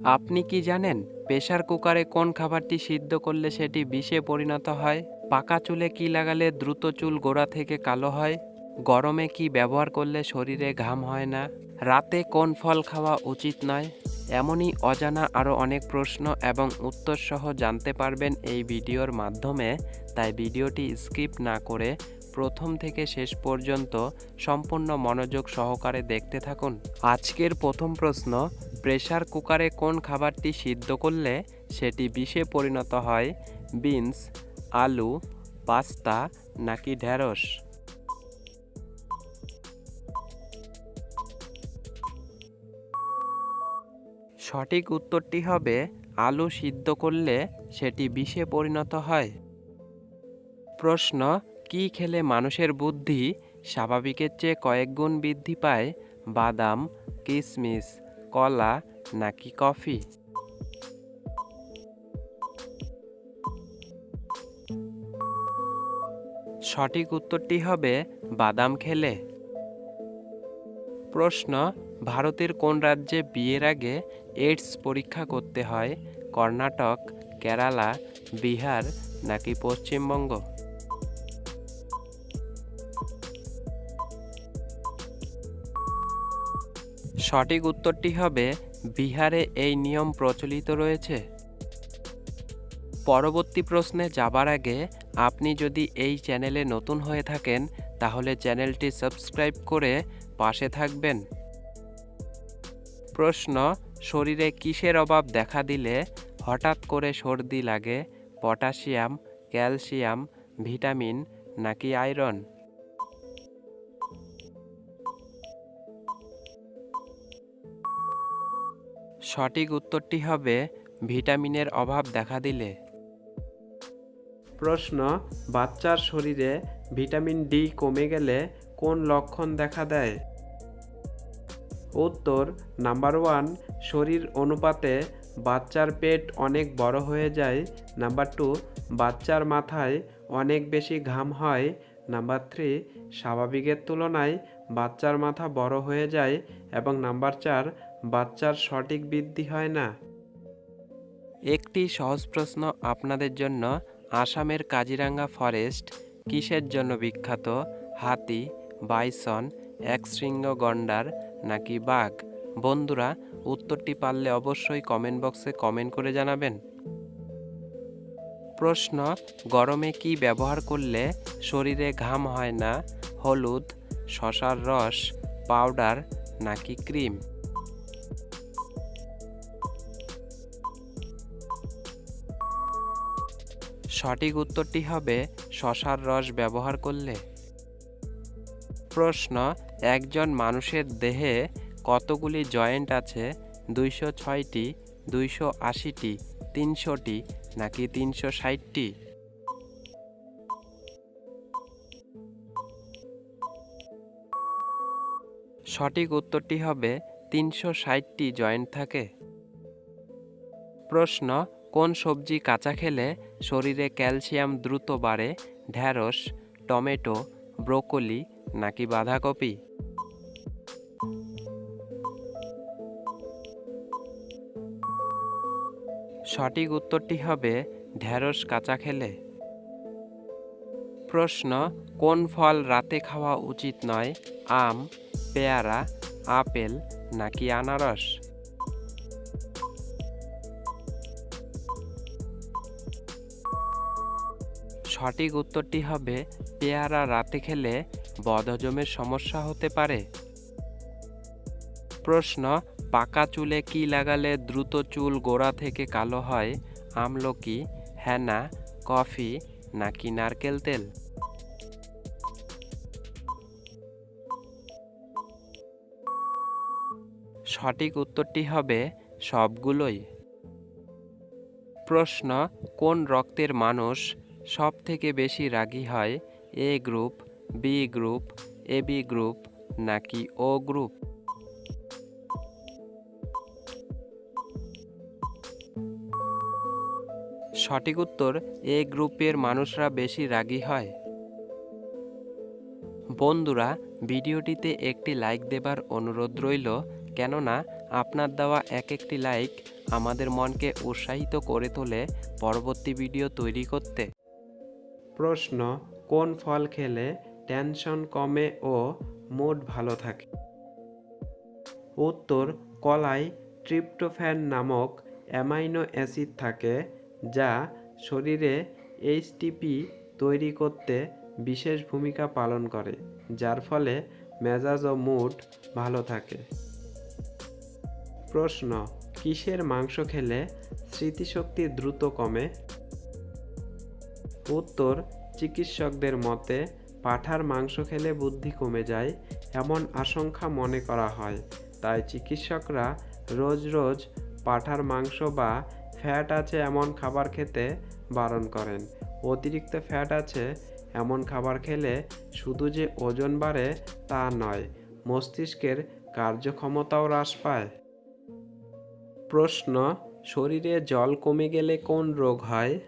আপনি কি জানেন প্রেশার কুকারে কোন খাবারটি সিদ্ধ করলে সেটি বিষে পরিণত হয়? পাকা চুলে কি লাগালে দ্রুত চুল গোড়া থেকে কালো হয়? গরমে কি ব্যবহার করলে শরীরে ঘাম হয় না? রাতে কোন ফল খাওয়া উচিত নয়? এমনই অজানা আরও অনেক প্রশ্ন এবং উত্তর সহ জানতে পারবেন এই ভিডিওর মাধ্যমে, তাই ভিডিওটি স্কিপ না করে প্রথম থেকে শেষ পর্যন্ত সম্পূর্ণ মনোযোগ সহকারে দেখতে থাকুন। আজকের প্রথম প্রশ্ন, প্রেসার কুকারে কোন খাবারটি সিদ্ধ করলে সেটি বিষে পরিণত হয়, বিনস, আলু, পাস্তা নাকি ঢ্যাঁড়স সঠিক উত্তরটি হবে, আলু সিদ্ধ করলে সেটি বিষে পরিণত হয়। প্রশ্ন কি খেলে মানুষের বুদ্ধি স্বাভাবিকের চেয়ে কয়েক গুণ বৃদ্ধি পায়, বাদাম কিশমিশ কলা নাকি কফি? সঠিক উত্তরটি হবে বাদাম খেলে। প্রশ্ন, ভারতের কোন রাজ্যে বিয়ের আগে এইডস পরীক্ষা করতে হয়? কর্ণাটক, কেরালা, বিহার নাকি পশ্চিমবঙ্গ? সঠিক উত্তরটি হবে, বিহারে এই নিয়ম প্রচলিত রয়েছে। পরবর্তী প্রশ্নে যাবার আগে আপনি যদি এই চ্যানেলে নতুন হয়ে থাকেন, তাহলে চ্যানেলটি সাবস্ক্রাইব করে পাশে থাকবেন। প্রশ্ন, শরীরে কিসের অভাব দেখা দিলে হঠাৎ করে সর্দি লাগে, পটাশিয়াম, ক্যালসিয়াম, ভিটামিন নাকি আয়রন? সঠিক উত্তরটি হবে ভিটামিনের অভাব দেখা দিলে। প্রশ্ন, বাচ্চার শরীরে ভিটামিন ডি কমে গেলে কোন লক্ষণ দেখা দেয়? উত্তর, নাম্বার ওয়ান, শরীর অনুপাতে বাচ্চার পেট অনেক বড় হয়ে যায়। নাম্বার টু, বাচ্চার মাথায় অনেক বেশি ঘাম হয়। নাম্বার থ্রি, স্বাভাবিকের তুলনায় বাচ্চার মাথা বড় হয়ে যায়। এবং নাম্বার চার বাচ্চার সঠিক বৃদ্ধি হয় না? একটি সহজ প্রশ্ন আপনাদের জন্য। আসামের কাজিরাঙ্গা ফরেস্ট কিসের জন্য বিখ্যাত? হাতি, বাইসন, একশৃঙ্গ গন্ডার নাকি বাঘ? বন্ধুরা, উত্তরটি পারলে অবশ্যই কমেন্ট বক্সে কমেন্ট করে জানাবেন। প্রশ্ন, গরমে কি ব্যবহার করলে শরীরে ঘাম হয় না? হলুদ, শশার রস, পাউডার নাকি ক্রিম? সঠিক উত্তরটি হবে শশার রস ব্যবহার করলে। প্রশ্ন, একজন মানুষের দেহে কতগুলি জয়েন্ট আছে? দুইশো ছয়টি, দুইশো আশিটি, তিনশোটি, নাকি তিনশো ষাটটি? সঠিক উত্তরটি হবে তিনশো ষাটটি জয়েন্ট থাকে। প্রশ্ন কোন সবজি কাঁচা খেলে শরীরে ক্যালসিয়াম দ্রুত বাড়ে, ঢ্যাঁড়স, টমেটো, ব্রোকলি নাকি বাঁধাকপি? সঠিক উত্তরটি হবে ঢ্যাঁড়স কাঁচা খেলে। প্রশ্ন, কোন ফল রাতে খাওয়া উচিত নয়, আম, পেয়ারা, আপেল নাকি আনারস? সঠিক উত্তরটি হবে পেয়ারা রাতে খেলে বদহজমের সমস্যা হতে পারে। প্রশ্ন, পাকা চুলে কি লাগালে দ্রুত চুল গোড়া থেকে কালো হয়? আমলকি হেনা, কফি নাকি নারকেল তেল? সঠিক উত্তরটি হবে সবগুলোই। প্রশ্ন, কোন রক্তের মানুষ সব থেকে বেশি রাগী হয় A group, B group AB group নাকি ও গ্রুপ? সঠিক উত্তর, এ গ্রুপের মানুষরা বেশি রাগী হয়। বন্ধুরা, ভিডিওটিতে একটি লাইক দেবার অনুরোধ রইল, কেননা আপনার দেওয়া এক একটি লাইক আমাদের মনকে উৎসাহিত করে তোলে পরবর্তী ভিডিও তৈরি করতে। প্রশ্ন, কোন ফল খেলে টেনশন কমে ও মুড ভালো থাকে? উত্তর কলায় ট্রিপ্টোফ্যান নামক অ্যামাইনো অ্যাসিড থাকে যা শরীরে এইচটিপি তৈরি করতে বিশেষ ভূমিকা পালন করে, যার ফলে মেজাজ ও মুড ভালো থাকে। প্রশ্ন, কিসের মাংস খেলে স্মৃতিশক্তি দ্রুত কমে? উত্তর, চিকিৎসকদের মতে, পাঠার মাংস খেলে বুদ্ধি কমে যায় এমন আশঙ্কা মনে করা হয়। তাই চিকিৎসকরা রোজ রোজ পাঠার মাংস বা ফ্যাট আছে এমন খাবার খেতে বারণ করেন। অতিরিক্ত ফ্যাট আছে এমন খাবার খেলে শুধু যে ওজন বাড়ে তা নয়, মস্তিষ্কের কার্যক্ষমতাও হ্রাস পায়। প্রশ্ন, শরীরে জল কমে গেলে কোন রোগ হয়?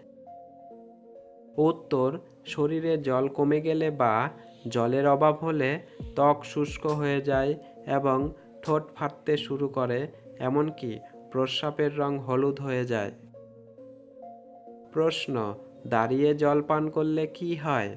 উত্তর, শরীরে জল কমে গেলে বা জলের অভাব হলে ত্বক শুষ্ক হয়ে যায় এবং ঠোঁট ফাটতে শুরু করে, এমনকি প্রস্রাবের রং হলুদ হয়ে যায়। প্রশ্ন, দাঁড়িয়ে জল পান করলে কি হয়?